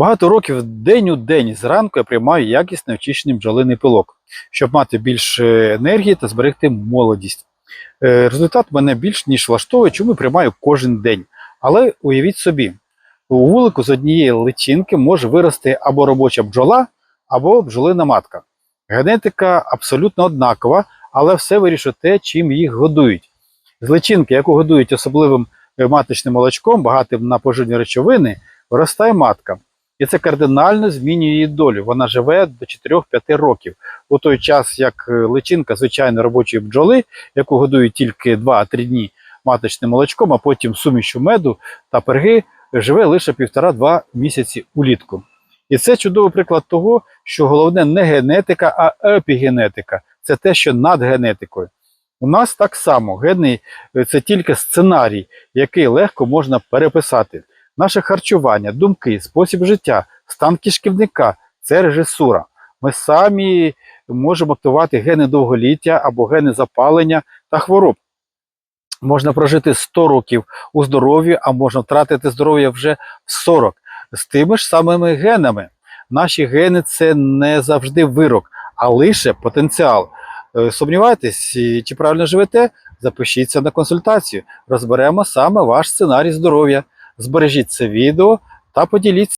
Багато років день у день зранку я приймаю якісний очищений бджолиний пилок, щоб мати більше енергії та зберегти молодість. Е, Результат мене більш ніж влаштовує, чому приймаю кожен день. Але уявіть собі, у вулику з однієї личинки може вирости або робоча бджола, або бджолина матка. Генетика абсолютно однакова, але все вирішує те, чим їх годують. З личинки, яку годують особливим е, маточним молочком, багатим на поживні речовини, виростає матка. І це кардинально змінює її долю. Вона живе до 4-5 років. У той час, як е, личинка звичайно робочої бджоли, яку годують тільки 2-3 дні маточним молочком, а потім сумішю меду та перги, живе лише 1,5-2 місяці улітку. І це чудовий приклад того, що головне не генетика, а епігенетика. Це те, що над генетикою. У нас так само гени е, це тільки сценарій, який легко можна переписати. Наше харчування, думки, спосіб життя, стан кишківника це режисура. Ми самі можемо активувати гени довголіття або гени запалення та хвороб. Можна прожити 100 років у здоров'ї, а можна втратити здоров'я вже в 40 з тими ж самими генами. Наші гени це не завжди вирок, а лише потенціал. Е, Сумнівайтесь, чи правильно живете? Запишіться на консультацію. Розберемо саме ваш сценарій здоров'я. Збережіть це відео та поділіться.